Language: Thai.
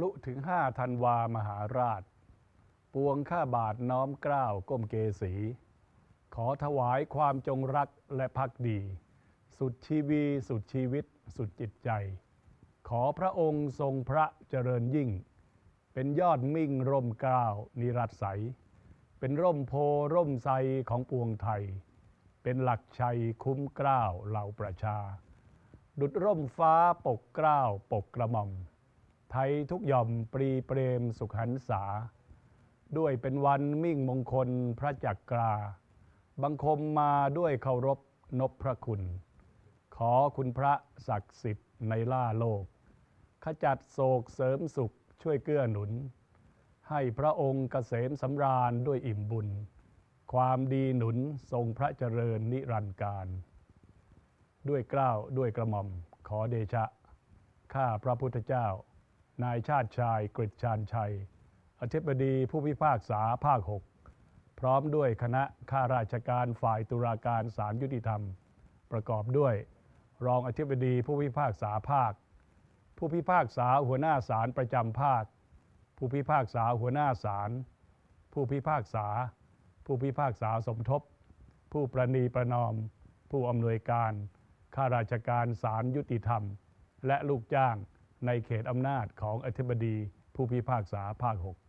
ลุถึงห้าธันวามหาราช ปวงข้าบาทน้อมเกล้าวก้มเกสีขอถวายความจงรักและภักดี สุดชีวีสุดชีวิต สุดจิตใจ ขอพระองค์ทรงพระเจริญยิ่ง เป็นยอดมิ่งร่มเกล้าวนิรัตใส เป็นร่มโพร่มไทรของปวงไทย เป็นหลักชัยคุ้มเกล้าวเหล่าประชา ดุดร่มฟ้าปกเกล้าวปกกระหม่อม ไทยทุกย่อมปรีเปรมสุขหันษา ด้วยเป็นวันมิ่งมงคลพระจักราบังคมมาด้วยเคารพนบพระคุณ ขอคุณพระศักดิ์สิทธิ์ในล่าโลก ขจัดโศกเสริมสุขช่วยเกื้อหนุน ให้พระองค์เกษมสำราญด้วยอิ่มบุญ ความดีหนุนทรงพระเจริญนิรันดร์การ ด้วยเกล้าวด้วยกระหม่อมขอเดชะ ข้าพระพุทธเจ้า นายชาติชายกฤษชาญชัย อธิบดีผู้พิพากษาภาคหกพร้อมด้วยคณะข้าราชการฝ่ายตุลาการศาลยุติธรรม ประกอบด้วย รองอธิบดีผู้พิพากษาภาค ผู้พิพากษาหัวหน้าศาลประจำภาค ผู้พิพากษาหัวหน้าศาลผู้พิพากษา ผู้พิพากษาสมทบ ผู้ประนีประนอม ผู้อำนวยการข้าราชการศาลยุติธรรม และลูกจ้าง ในเขตอำนาจของอธิบดีผู้พิพากษาภาค 6